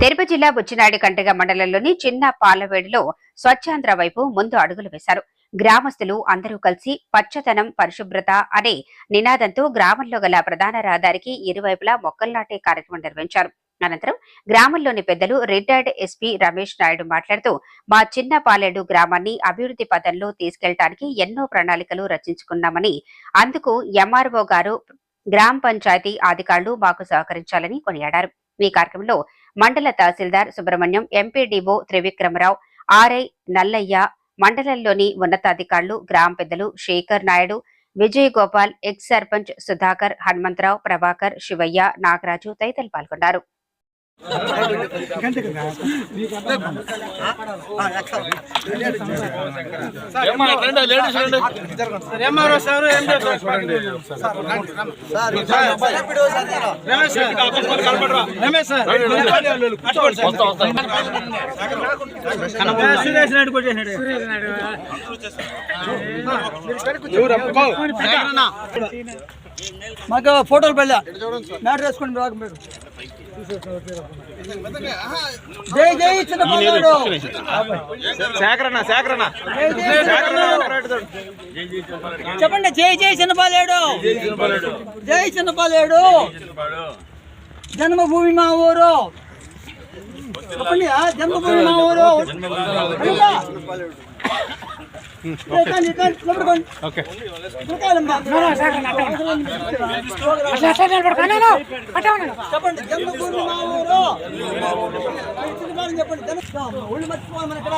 తిరుపతి జిల్లా బుచ్చినాయుడు కంటగ మండలంలోని చిన్న పాలవేడులో స్వచ్ఛాంధ్ర వైపు ముందు అడుగులు వేశారు. గ్రామస్తులు అందరూ కలిసి పచ్చదనం పరిశుభ్రత అనే నినాదంతో గ్రామంలో గల ప్రధాన రహదారికి ఇరువైపులా మొక్కలు నాటే కార్యక్రమం నిర్వహించారు. అనంతరం గ్రామంలోని పెద్దలు రిటైర్డ్ ఎస్పీ రమేష్ నాయుడు మాట్లాడుతూ మా చిన్న పాలేడు గ్రామాన్ని అభివృద్ధి పథంలో తీసుకెళ్ళడానికి ఎన్నో ప్రణాళికలు రచించుకున్నామని అందుకు ఎంఆర్ఓ గారు గ్రామ పంచాయతీ అధికారులు మాకు సహకరించాలని కొనియాడారు. ఈ కార్యక్రమంలో మండల తహసీల్దార్ సుబ్రహ్మణ్యం ఎంపీడీఓ త్రివిక్రమరావు ఆర్ఐ నల్లయ్య మండలంలోని ఉన్నతాధికారులు గ్రామ పెద్దలు శేఖర్ నాయుడు విజయ్ గోపాల్ ఎక్స్ సర్పంచ్ సుధాకర్ హనుమంతరావు ప్రభాకర్ శివయ్య నాగరాజు తదితరులు పాల్గొన్నారు. మాకు ఫోటోలు పెళ్ళా. మ్యాటర్ వేసుకోండి రాక మీరు. జై జై చిన్నపాడు సేకరణ సేకరణ చెప్పండి జై జై చిన్నపాలేడు జై చిన్నపాలేడు జన్మభూమి మా ఊరు. చెప్పండి జన్మభూమి మా ఊరు. చెప్పండి జన్మభూమి మా ఊరు చెప్పండి ఒళ్ళు మర్చిపోవాలి మన ఇక్కడ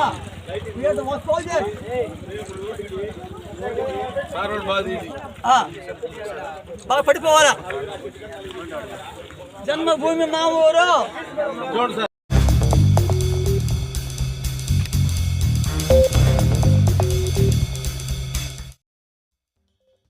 ఆ, బాగా పడిపోవాలా? జన్మభూమి మా ఊరు.